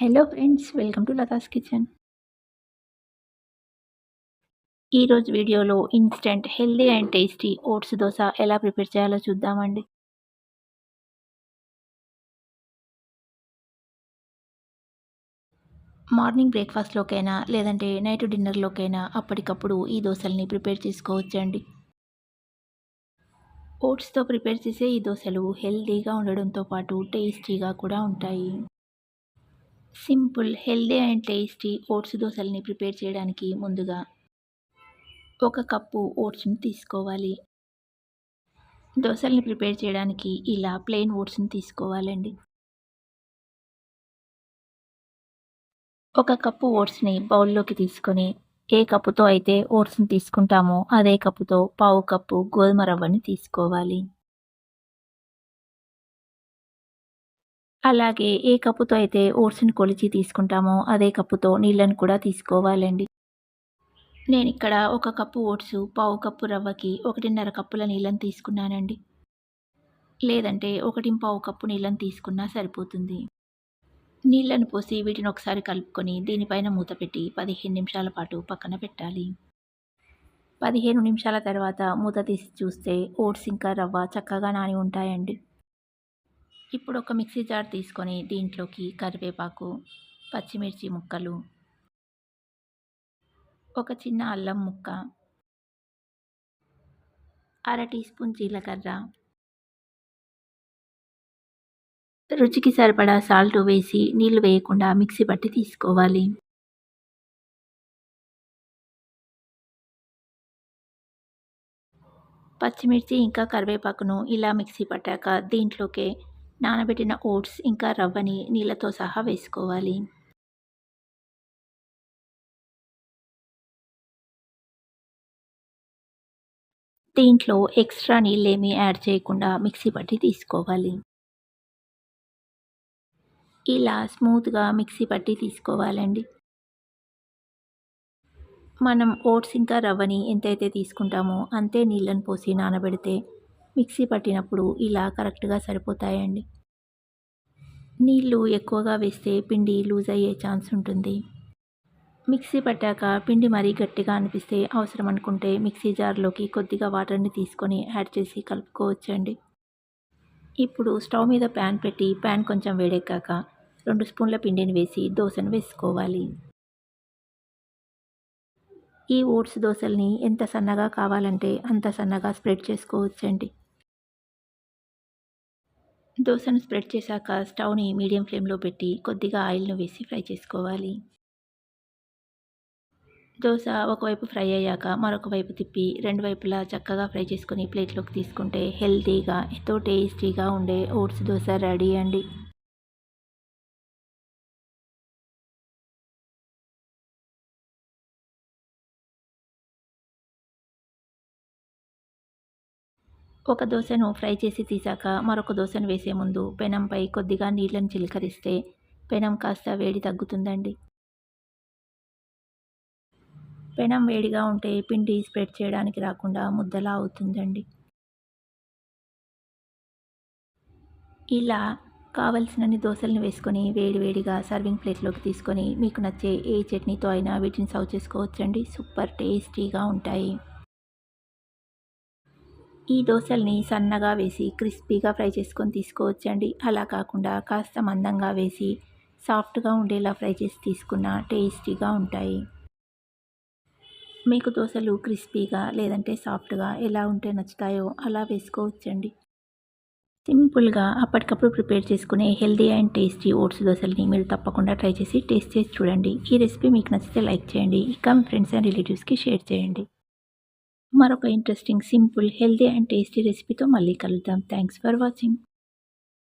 Hello friends welcome to Lata's kitchen ఈరోజు వీడియోలో instant healthy and tasty oats dosa ఎలా prepare చేయాలో చూద్దామండి. మార్నింగ్ బ్రేక్ఫాస్ట్లోకైనా లేదంటే నైట్ డిన్నర్లోకైనా అప్పటికప్పుడు ఈ దోశల్ని ప్రిపేర్ చేసుకోవచ్చండి. ఓట్స్తో ప్రిపేర్ చేసే ఈ దోశలు హెల్దీగా ఉండడంతో పాటు టేస్టీగా కూడా ఉంటాయి. Simple healthy and tasty oats దోశల్ని ప్రిపేర్ చేయడానికి ముందుగా ఒక కప్పు ఓట్స్ని తీసుకోవాలి. దోశల్ని ప్రిపేర్ చేయడానికి ఇలా ప్లెయిన్ ఓట్స్ని తీసుకోవాలండి. ఒక కప్పు ఓట్స్ని బౌల్లోకి తీసుకొని ఏ కప్పుతో అయితే ఓట్స్ని తీసుకుంటామో అదే కప్పుతో పావు కప్పు గోధుమ రవ్వని తీసుకోవాలి. అలాగే ఏ కప్పుతో అయితే ఓట్స్ని కొలిచి తీసుకుంటామో అదే కప్పుతో నీళ్ళను కూడా తీసుకోవాలండి. నేను ఇక్కడ ఒక కప్పు ఓట్స్ పావు కప్పు రవ్వకి ఒకటిన్నర కప్పుల నీళ్ళని తీసుకున్నానండి. లేదంటే ఒకటి పావు కప్పు నీళ్ళని తీసుకున్నా సరిపోతుంది. నీళ్ళను పోసి వీటిని ఒకసారి కలుపుకొని దీనిపైన మూత పెట్టి పదిహేను నిమిషాల పాటు పక్కన పెట్టాలి. పదిహేను నిమిషాల తర్వాత మూత తీసి చూస్తే ఓట్స్ ఇంకా రవ్వ చక్కగా నాని ఉంటాయండి. ఇప్పుడు ఒక మిక్సీ జార్ తీసుకొని దీంట్లోకి కరివేపాకు పచ్చిమిర్చి ముక్కలు ఒక చిన్న అల్లం ముక్క అర టీ స్పూన్ జీలకర్ర రుచికి సరిపడా సాల్ట్ వేసి నీళ్ళు వేయకుండా మిక్సీ పట్టి తీసుకోవాలి. పచ్చిమిర్చి ఇంకా కరివేపాకును ఇలా మిక్సీ పట్టాక దీంట్లోకే నానబెట్టిన ఓట్స్ ఇంకా రవ్వని నీళ్ళతో సహా వేసుకోవాలి. దీంట్లో ఎక్స్ట్రా నీళ్ళేమీ యాడ్ చేయకుండా మిక్సీ పట్టి తీసుకోవాలి. ఇలా స్మూత్గా మిక్సీ పట్టి తీసుకోవాలండి. మనం ఓట్స్ ఇంకా రవ్వని ఎంతైతే తీసుకుంటామో అంతే నీళ్ళని పోసి నానబెడితే మిక్సీ పట్టినప్పుడు ఇలా కరెక్ట్గా సరిపోతాయండి. నీళ్ళు ఎక్కువగా వేస్తే పిండి లూజ్ అయ్యే ఛాన్స్ ఉంటుంది. మిక్సీ పట్టాక పిండి మరీ గట్టిగా అనిపిస్తే అవసరం అనుకుంటే మిక్సీ జార్లోకి కొద్దిగా వాటర్ని తీసుకొని యాడ్ చేసి కలుపుకోవచ్చండి. ఇప్పుడు స్టవ్ మీద ప్యాన్ పెట్టి ప్యాన్ కొంచెం వేడెక్కాక రెండు స్పూన్ల పిండిని వేసి దోశను వేసుకోవాలి. ఈ ఓట్స్ దోశల్ని ఎంత సన్నగా కావాలంటే అంత సన్నగా స్ప్రెడ్ చేసుకోవచ్చండి. దోశను స్ప్రెడ్ చేశాక స్టవ్ని మీడియం ఫ్లేమ్లో పెట్టి కొద్దిగా ఆయిల్ను వేసి ఫ్రై చేసుకోవాలి. దోశ ఒకవైపు ఫ్రై అయ్యాక మరొక వైపు తిప్పి రెండు వైపులా చక్కగా ఫ్రై చేసుకొని ప్లేట్లోకి తీసుకుంటే హెల్తీగా ఎంతో టేస్టీగా ఉండే ఓట్స్ దోశ రెడీ అండి. ఒక దోశను ఫ్రై చేసి తీసాక మరొక దోశను వేసే ముందు పెనంపై కొద్దిగా నీళ్ళను చిలకరిస్తే పెనం కాస్త వేడి తగ్గుతుందండి. పెనం వేడిగా ఉంటే పిండి స్ప్రెడ్ చేయడానికి రాకుండా ముద్దలా అవుతుందండి. ఇలా కావలసినన్ని దోశలను వేసుకొని వేడివేడిగా సర్వింగ్ ప్లేట్లోకి తీసుకొని మీకు నచ్చే ఏ చట్నీతో అయినా వీటిని సర్వ్ చేసుకోవచ్చండి. సూపర్ టేస్టీగా ఉంటాయి. ఈ దోశల్ని సన్నగా వేసి క్రిస్పీగా ఫ్రై చేసుకొని తీసుకోవచ్చండి. అలా కాకుండా కాస్త మందంగా వేసి సాఫ్ట్గా ఉండేలా ఫ్రై చేసి తీసుకున్న టేస్టీగా ఉంటాయి. మీకు దోశలు క్రిస్పీగా లేదంటే సాఫ్ట్గా ఎలా ఉంటే నచ్చుతాయో అలా వేసుకోవచ్చండి. సింపుల్గా అప్పటికప్పుడు ప్రిపేర్ చేసుకునే హెల్దీ అండ్ టేస్టీ ఓట్స్ దోశల్ని మీరు తప్పకుండా ట్రై చేసి టేస్ట్ చేసి చూడండి. ఈ రెసిపీ మీకు నచ్చితే లైక్ చేయండి. ఇంకా మీ ఫ్రెండ్స్ అండ్ రిలేటివ్స్కి షేర్ చేయండి. మరొక interesting simple healthy and tasty రెసిపీతో మళ్ళీ కలుద్దాం. Thanks for watching